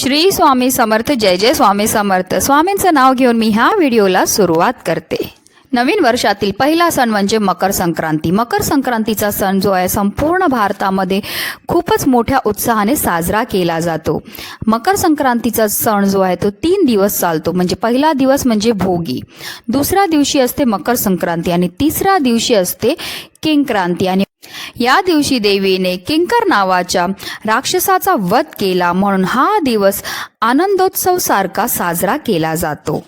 श्री स्वामी समर्थ जय जय स्वामी समर्थ. स्वामींचं नाव घेऊन मी ह्या व्हिडिओला सुरुवात करते. नवीन वर्षातील पहिला सण म्हणजे मकर संक्रांती. मकर संक्रांतीचा सण जो आहे संपूर्ण भारतामध्ये खूपच मोठ्या उत्साहाने साजरा केला जातो. मकर संक्रांतीचा सण जो आहे तो तीन दिवस चालतो. म्हणजे पहिला दिवस म्हणजे भोगी. दुसऱ्या दिवशी असते मकर संक्रांती आणि तिसऱ्या दिवशी असते किंक्रांती. आणि या दिवशी देवीने किंकर नावाच्या राक्षसाचा वध केला म्हणून हा दिवस आनंदोत्सव सारखा साजरा केला जातो.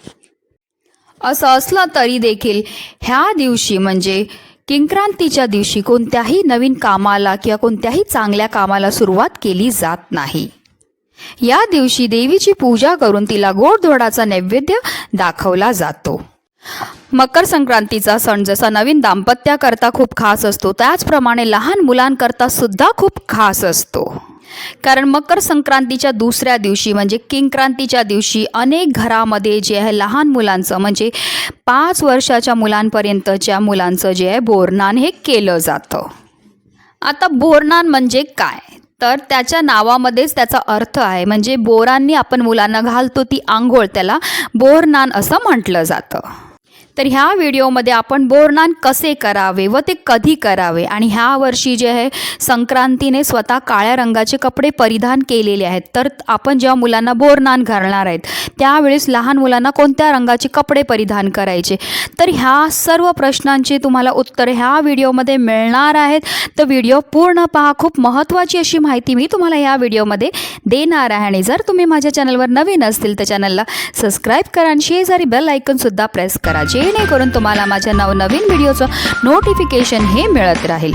असं असलं तरी देखील ह्या दिवशी म्हणजे किंक्रांतीच्या दिवशी कोणत्याही नवीन कामाला किंवा कोणत्याही चांगल्या कामाला सुरुवात केली जात नाही. या दिवशी देवीची पूजा करून तिला गोडधोडाचा नैवेद्य दाखवला जातो. मकर संक्रांतीचा सण जसा नवीन दाम्पत्याकरता खूप खास असतो त्याचप्रमाणे लहान मुलांकरता सुद्धा खूप खास असतो. कारण मकर संक्रांतीच्या दुसऱ्या दिवशी म्हणजे किंक्रांतीच्या दिवशी अनेक घरामध्ये जे आहे लहान मुलांचं म्हणजे पाच वर्षाच्या मुलांपर्यंतच्या मुलांचं जे आहे बोरनान हे केलं जातं. आता बोरनान म्हणजे काय? तर त्याच्या नावामध्येच त्याचा अर्थ आहे म्हणजे बोरांनी आपण मुलांना घालतो ती आंघोळ त्याला बोरनान असं म्हटलं जातं. तर ह्या व्हिडिओमध्ये आपण बोरनान कसे करावे व ते कधी करावे आणि ह्या वर्षी जे आहे संक्रांतीने स्वतः काळ्या रंगाचे कपडे परिधान केलेले आहेत. तर आपण जेव्हा मुलांना बोरनान घालणार आहेत त्यावेळेस लहान मुलांना कोणत्या रंगाचे कपडे परिधान करायचे? तर ह्या सर्व प्रश्नांची तुम्हाला उत्तर ह्या व्हिडिओमध्ये मिळणार आहेत. तर व्हिडिओ पूर्ण पहा. खूप महत्त्वाची अशी माहिती मी तुम्हाला ह्या व्हिडिओमध्ये देणार आहे. आणि जर तुम्ही माझ्या चॅनलवर नवीन असतील तर चॅनलला सबस्क्राईब करा आणि शेजारी बेल आयकनसुद्धा प्रेस करा. जेणेकरून तुम्हाला माझ्या नवनवीन व्हिडिओचं नोटिफिकेशन हे मिळत राहील.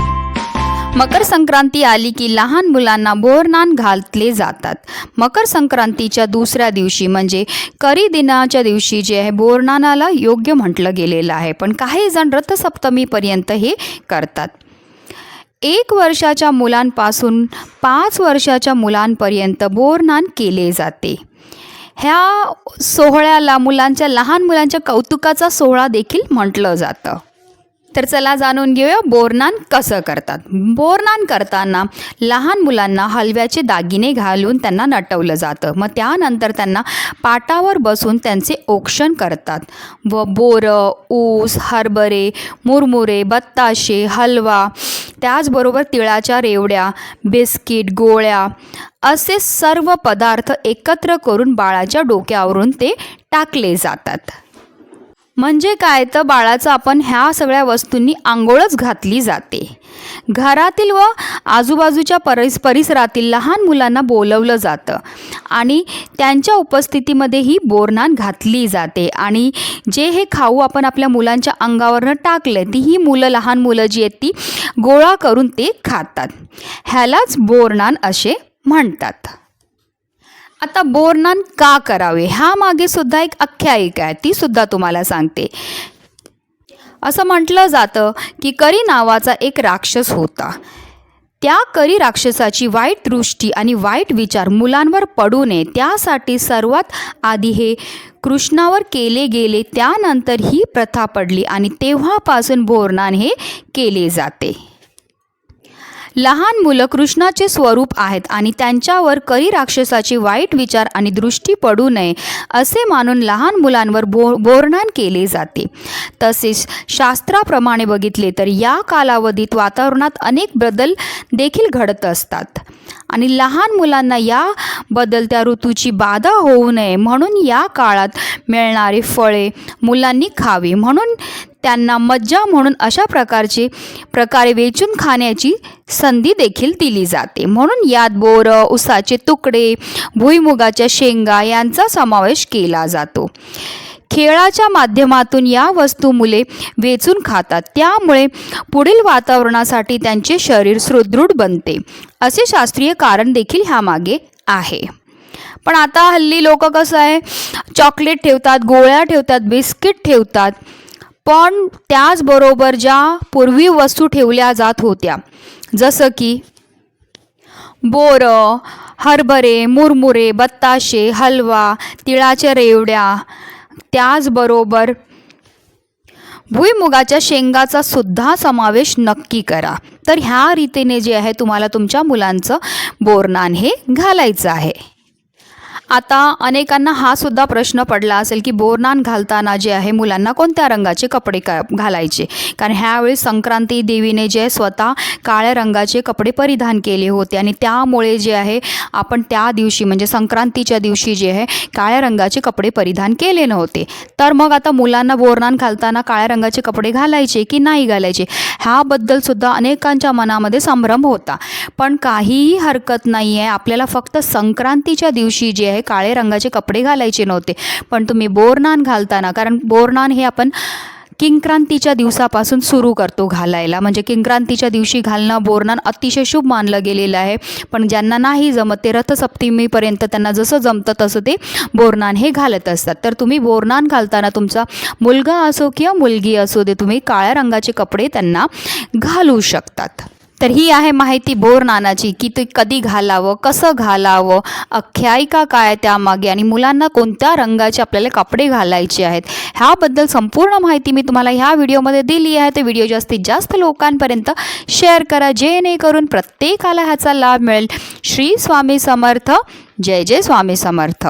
मकर संक्रांती आली की लहान मुलांना बोरनान घातले जातात. मकर संक्रांतीच्या दुसऱ्या दिवशी म्हणजे करी दिनाच्या दिवशी जे आहे बोरनानाला योग्य म्हटलं गेलेलं आहे. पण काही जण रथसप्तमीपर्यंत हे करतात. एक वर्षाच्या मुलांपासून पाच वर्षाच्या मुलांपर्यंत बोरनान केले जाते. ह्या सोहळ्याला मुलांच्या लहान मुलांच्या कौतुकाचा सोहळा देखील म्हटलं जातं. तर चला जाणून घेऊया बोरनान कसं करतात. बोरनान करताना लहान मुलांना हलव्याचे दागिने घालून त्यांना नटवलं जातं. मग त्यानंतर त्यांना पाटावर बसून त्यांचे औक्षण करतात. व बोरं ऊस हरभरे मुरमुरे बत्ताशे हलवा त्याचबरोबर तिळाच्या रेवड्या बिस्किट गोळ्या असे सर्व पदार्थ एकत्र करून बाळाच्या डोक्यावरून ते टाकले जातात. म्हणजे काय? तर बाळाचं आपण ह्या सगळ्या वस्तूंनी आंघोळच घातली जाते. घरातील व आजूबाजूच्या परिस परिसरातील लहान मुलांना बोलवलं जातं. आणि त्यांच्या उपस्थितीमध्ये ही बोरनान घातली जाते. आणि जे हे खाऊ आपण आपल्या मुलांच्या अंगावरनं टाकलं ती ही मुलं लहान मुलं जी आहेत ती गोळा करून ते खातात. ह्यालाच बोरनान असे म्हणतात. आता बोरनान का करावे? ह्या मागे सुद्धा एक आख्यायिका आहे ती सुद्धा तुम्हाला सांगते. असं म्हटलं जातं की करी नावाचा एक राक्षस होता. त्या करी राक्षसाची वाईट दृष्टी आणि वाईट विचार मुलांवर पडू नये त्यासाठी सर्वात आधी हे कृष्णावर केले गेले त्यानंतर ही प्रथा पडली आणि तेव्हापासून बोरनान हे केले जाते. लहान मुलं कृष्णाचे स्वरूप आहेत आणि त्यांच्यावर करी राक्षसाची वाईट विचार आणि दृष्टी पडू नये असे मानून लहान मुलांवर बो बोरणान केले जाते. तसेच शास्त्राप्रमाणे बघितले तर या कालावधीत वातावरणात अनेक बदल देखील घडत असतात. आणि लहान मुलांना या बदलत्या ऋतूची बाधा होऊ नये म्हणून या काळात मिळणारी फळे मुलांनी खावी. म्हणून त्यांना मज्जा म्हणून अशा प्रकारचे प्रकारे वेचून खाण्याची संधी देखील दिली जाते. म्हणून यात बोरं उसाचे तुकडे भुईमुगाच्या शेंगा यांचा समावेश केला जातो. खेळाच्या माध्यमातून या वस्तू मुले वेचून खातात. त्यामुळे पुढील वातावरणासाठी त्यांचे शरीर सुदृढ बनते. असे शास्त्रीय कारण देखील ह्यामागे आहे. पण आता हल्ली लोक कसं आहे? चॉकलेट ठेवतात गोळ्या ठेवतात बिस्किट ठेवतात. पण त्याचबरोबर ज्या पूर्वी वस्तू ठेवल्या जात होत्या जसं की बोरं हरभरे मुरमुरे बत्ताशे हलवा तिळाच्या रेवड्या त्याचबरोबर भुईमुगाच्या शेंगाचा सुद्धा समावेश नक्की करा. तर ह्या रीतीने जे आहे तुम्हाला तुमच्या मुलांचं बोरनान हे घालायचं आहे. आता अनेकांना हा सुद्धा प्रश्न पडला असेल की बोरनान घालताना जे आहे मुलांना कोणत्या रंगाचे कपडे का घालायचे? कारण ह्यावेळी संक्रांती देवीने जे स्वतः काळ्या रंगाचे कपडे परिधान केले होते आणि त्यामुळे जे आहे आपण त्या दिवशी म्हणजे संक्रांतीच्या दिवशी जे आहे काळ्या रंगाचे कपडे परिधान केले नव्हते. तर मग आता मुलांना बोरनान घालताना काळ्या रंगाचे कपडे घालायचे की नाही घालायचे? ह्याबद्दल सुद्धा अनेकांच्या मनामध्ये संभ्रम होता. पण काहीही हरकत नाही आहे आपल्याला फक्त संक्रांतीच्या दिवशी जे आहे काळे रंगाचे कपडे घालायचे नव्हते. पण तुम्ही बोरनान घालताना कारण बोरनान हे आपण किंक्रांतीच्या दिवसापासून सुरू करतो घालायला. म्हणजे किंक्रांतीच्या दिवशी घालणं बोरनान अतिशय शुभ मानलं गेलेलं आहे. पण ज्यांना नाही जमत ते रथसप्तमीपर्यंत त्यांना जसं जमतं तसं ते बोरनान हे घालत असतात. तर तुम्ही बोरनान घालताना तुमचा मुलगा असो किंवा मुलगी असो दे तुम्ही काळ्या रंगाचे कपडे त्यांना घालू शकतात. तर ही आहे माहिती बोर नानाची की ते कधी घालावं कसं घालावं आख्यायिका काय त्यामागे आणि मुलांना कोणत्या रंगाचे आपल्याला कपडे घालायचे आहेत ह्याबद्दल संपूर्ण माहिती मी तुम्हाला ह्या व्हिडिओमध्ये दिली आहे. ते व्हिडिओ जास्तीत जास्त लोकांपर्यंत शेअर करा जेणेकरून प्रत्येकाला ह्याचा लाभ मिळेल. श्री स्वामी समर्थ. जय जय स्वामी समर्थ.